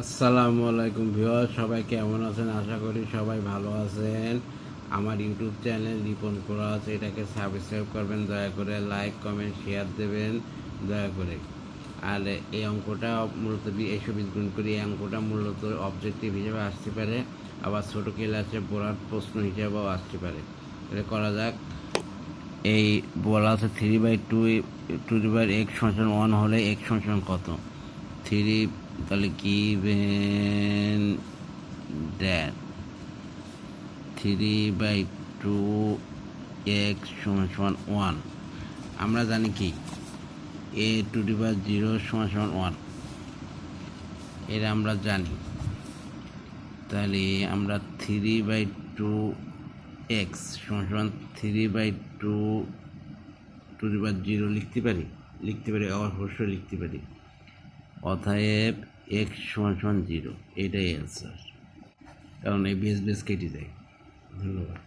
আসসালামু আলাইকুম ভিউয়ার সবাই কেমন আছেন? আশা করি সবাই ভালো আছেন। আমার ইউটিউব চ্যানেল রিপন আছে এটাকে সাবস্ক্রাইব করবেন, দয়া করে লাইক কমেন্ট শেয়ার দেবেন, দয়া করে। আর এই অঙ্কটা মূলত একশো বিশ গুণ করে, এই অঙ্কটা মূলত অবজেক্টিভ হিসেবে আসতে পারে, আবার ছোটো ক্লাসে পড়ার প্রশ্ন হিসেবেও আসতে পারে। এটা করা যাক। এই বলা আছে three by two two by x সমান ওয়ান হলে এক্স সমান কত? থ্রি তাহলে কি given that three by two x সমান সমান ওয়ান আমরা জানি কি? A to the by zero সমান সমান ওয়ান এটা আমরা জানি। তাহলে আমরা থ্রি বাই টু এক্স সমান সমান three by two to the power zero লিখতে পারি। লিখতে পারি, অবশ্যই লিখতে পারি। অতএব এক্স সমান সমান জিরো এটাই অ্যান্সার কারণ এই বেস বেস কেটে যায়। ধন্যবাদ।